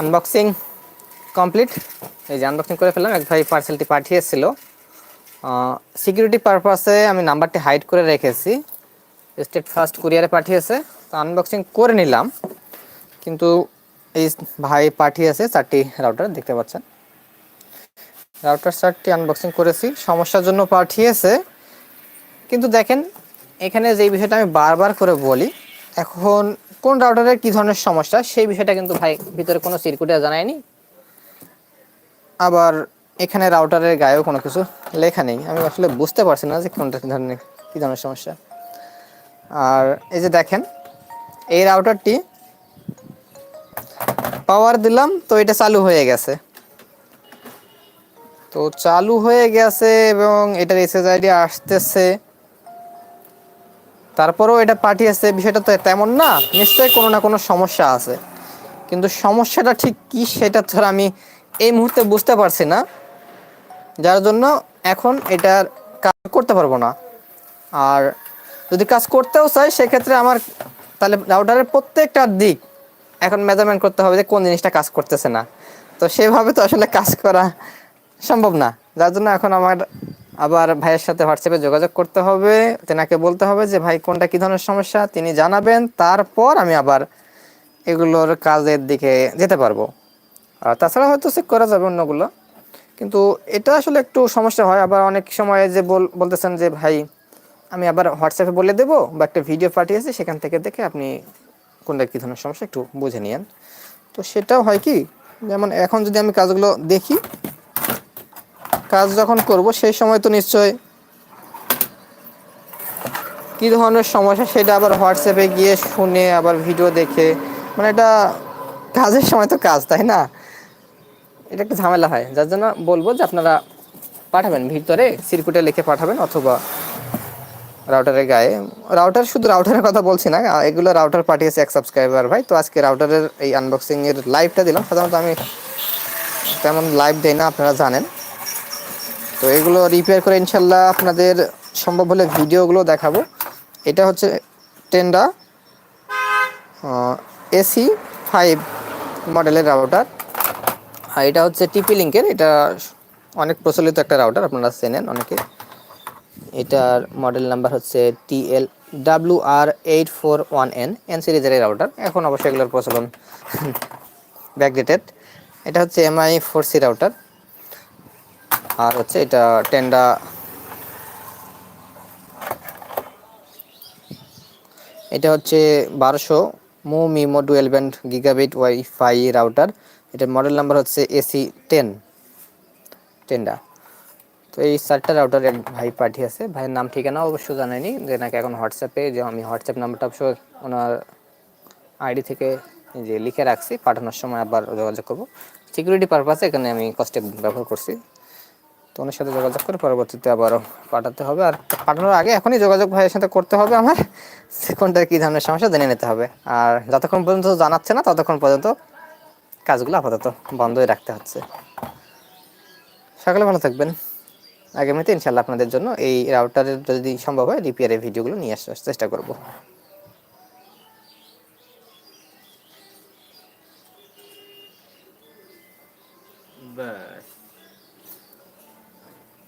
Unboxing complete এই যে unboxing করে ফেললাম, এক ভাই পার্সেলটি পাঠিয়েছিল। সিকিউরিটি পারপাসে আমি নাম্বারটি হাইড করে রেখেছি। স্টেট ফার্স্ট কুরিয়ারে পাঠিয়েছে। তো আনবক্সিং করে নিলাম। কিন্তু এই ভাই পাঠিয়েছে চারটি রাউটার দেখতে পাচ্ছেন। রাউটার চারটি আনবক্সিং করেছি। সমস্যার জন্য পাঠিয়েছে। কিন্তু দেখেন, এখানে যে বিষয়টা আমি বারবার করে বলি, এখন কোন রাউটারের কি ধরনের সমস্যা, সেই বিষয়টা কিন্তু ভাই ভিতরে কোনো সিরকুটে জানায়নি। আবার এখানে রাউটারের গায়েও কোনো কিছু লেখা নেই। আমি আসলে বুঝতে পারছি না যে কোনটা ধরনের, কী ধরনের সমস্যা। আর এই যে দেখেন, এই রাউটারটি পাওয়ার দিলাম তো এটা চালু হয়ে গেছে। তো চালু হয়ে গেছে এবং এটার এসএস আইডি আসতেছে। তারপরেও এটা পাঠিয়েছে, বিষয়টা তো তেমন না, নিশ্চয়ই কোনো না কোনো সমস্যা আছে। কিন্তু সমস্যাটা ঠিক কি সেটা ধর আমি এই মুহূর্তে বুঝতে পারছি না। যার জন্য এখন এটার কাজ করতে পারব না। আর যদি কাজ করতেও চাই, সেক্ষেত্রে আমার তাহলে রাউটারের প্রত্যেকটা দিক এখন মেজারমেন্ট করতে হবে যে কোন জিনিসটা কাজ করতেছে না। তো সেভাবে তো আসলে কাজ করা সম্ভব না। যার জন্য এখন আমার আবার ভাইয়ের সাথে হোয়াটসঅ্যাপে যোগাযোগ করতে হবে, তেনাকে বলতে হবে যে, ভাই, কোনটা কী ধরনের সমস্যা? তিনি জানাবেন, তারপর আমি আবার এগুলোর কাজের দিকে যেতে পারব। আর তাছাড়া হয়তো চেক করা যাবে অন্যগুলো। কিন্তু এটা আসলে একটু সমস্যা হয়। আবার অনেক সময় যে বল, বলতেছেন যে, ভাই, আমি আবার হোয়াটসঅ্যাপে বলে দেবো বা একটা ভিডিও পাঠিয়েছি, সেখান থেকে দেখে আপনি কোনটা কী ধরনের সমস্যা, একটু বুঝে নিয়েন। তো সেটাও হয় কি, যেমন এখন যদি আমি কাজগুলো দেখি কাজ যখন করব, সেই সময় তো নিশ্চয় কী ধরনের সমস্যা সেটা আবার হোয়াটসঅ্যাপে গিয়ে শুনে, আবার ভিডিও দেখে। মানে এটা কাজের সময় তো কাজ, তাই না? এটা একটু ঝামেলা হয়। যার জন্য বলব যে আপনারা পাঠাবেন ভিতরে সিরকুটে লিখে পাঠাবেন অথবা রাউটারের গায়ে। রাউটার শুধু রাউটারের কথা বলছি না, এগুলো রাউটার পাঠিয়েছে এক সাবস্ক্রাইবার ভাই। তো আজকে রাউটারের এই আনবক্সিংয়ের লাইভটা দিলাম। সাধারণত আমি তেমন লাইভ দেই না, আপনারা জানেন। তো এগুলো রিপেয়ার করে ইনশাল্লাহ আপনাদের সম্ভব হলে ভিডিওগুলো দেখাবো। এটা হচ্ছে টেন্ডা এসি ফাইভ মডেলের রাউটার আর এটা হচ্ছে টিপি লিঙ্কের এটা অনেক প্রচলিত একটা রাউটার আপনারা চেনেন অনেকে। এটার মডেল নাম্বার হচ্ছে TL W R eight four one N N সিরিজের রাউটার এখন অবশ্যই এগুলোর প্রচলন ব্যাকডেটেড এটা হচ্ছে এমআই ফোর সি রাউটার আর হচ্ছে এটা টেন্ডা এটা হচ্ছে বারোশো মো MIMO dual band gigabit WiFi router. এটার মডেল নাম্বার হচ্ছে এসি টেন, টেন্ডা। তো এই চারটা রাউটার এক ভাই পাঠিয়েছে। ভাইয়ের নাম ঠিকানা অবশ্য জানায়নি যে নাকি এখন হোয়াটসঅ্যাপে যে আমি হোয়াটসঅ্যাপ নাম্বারটা অবশ্য ওনার আইডি থেকে যে লিখে রাখছি, পাঠানোর সময় আবার যোগাযোগ করব। সিকিউরিটি পারপাসে এখানে আমি কস্টে ব্যবহার করছি। তো ওনার সাথে যোগাযোগ করে পরবর্তীতে আবারও পাঠাতে হবে। আর পাঠানোর আগে এখনই যোগাযোগ ভাইয়ের সাথে করতে হবে আমার। কোনটা কী ধরনের সমস্যা জেনে নিতে হবে। আর যতক্ষণ পর্যন্ত জানাচ্ছে না, ততক্ষণ পর্যন্ত কাজগুলো আপাতত বন্ধই রাখতে হচ্ছে। সকালে ভালো থাকবেন। আগামীতে ইনশাল্লাহ আপনাদের জন্য এই রাউটারের যদি সম্ভব হয় রিপেয়ারের ভিডিওগুলো নিয়ে আসার চেষ্টা করব। ব্যাস।